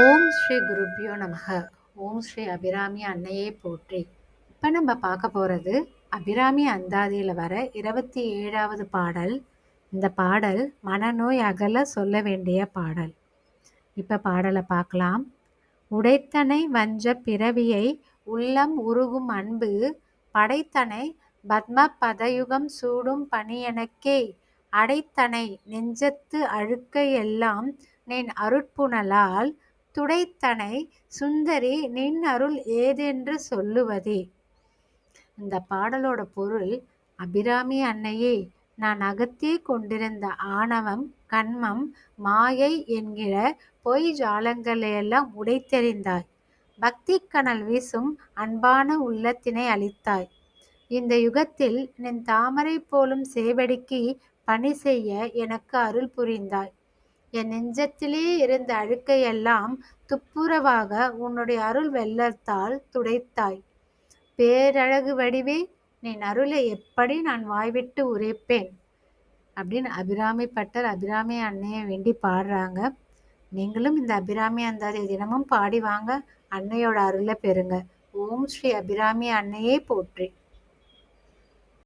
ஓம் ஸ்ரீ குருப்பியோ நமக. ஓம் ஸ்ரீ அபிராமி அன்னையே போற்றி. இப்போ நம்ம பார்க்க போகிறது அபிராமி அந்தாதியில் வர இருபத்தி ஏழாவது பாடல். இந்த பாடல் மனநோய் அகல சொல்ல வேண்டிய பாடல். இப்போ பாடலை பார்க்கலாம். உடைத்தனை வஞ்ச பிறவியை உள்ளம் உருகும் அன்பு. படைத்தனை பத்ம பதயுகம் சூடும் பணியனக்கே. அடைத்தனை நெஞ்சத்து அழுக்கை எல்லாம் நின் அருட்புணலால் துடைத்தனை சுந்தரி நின் அருள் ஏதென்று சொல்லுவதே இந்த பாடலோட பொருள் அபிராமி அன்னையே நான் அகத்தே கொண்டிருந்த ஆணவம் கண்மம் மாயை என்கிற பொய் ஜாலங்களையெல்லாம் உடைத்தெறிந்தாய். பக்தி கனல் வீசும் அன்பான உள்ளத்தினை அளித்தாய். இந்த யுகத்தில் நின் தாமரை போலும் சேவடிக்கு பணி செய்ய எனக்கு அருள் புரிந்தாய். என் நெஞ்சத்திலே இருந்த அழுக்கையெல்லாம் துப்புரவாக உன்னுடைய அருள் வெள்ளத்தால் துடைத்தாய். பேரழகு வடிவே நீ அருளை எப்படி நான் வாய்விட்டு உரைப்பேன்? அப்படின்னு அபிராமி பட்டர் அபிராமி அன்னையை வேண்டி பாடுறாங்க. நீங்களும் இந்த அபிராமி அந்த தினமும் பாடி வாங்க அன்னையோட அருளை பெறுங்க. ஓம் ஸ்ரீ அபிராமி அன்னையே போற்றி.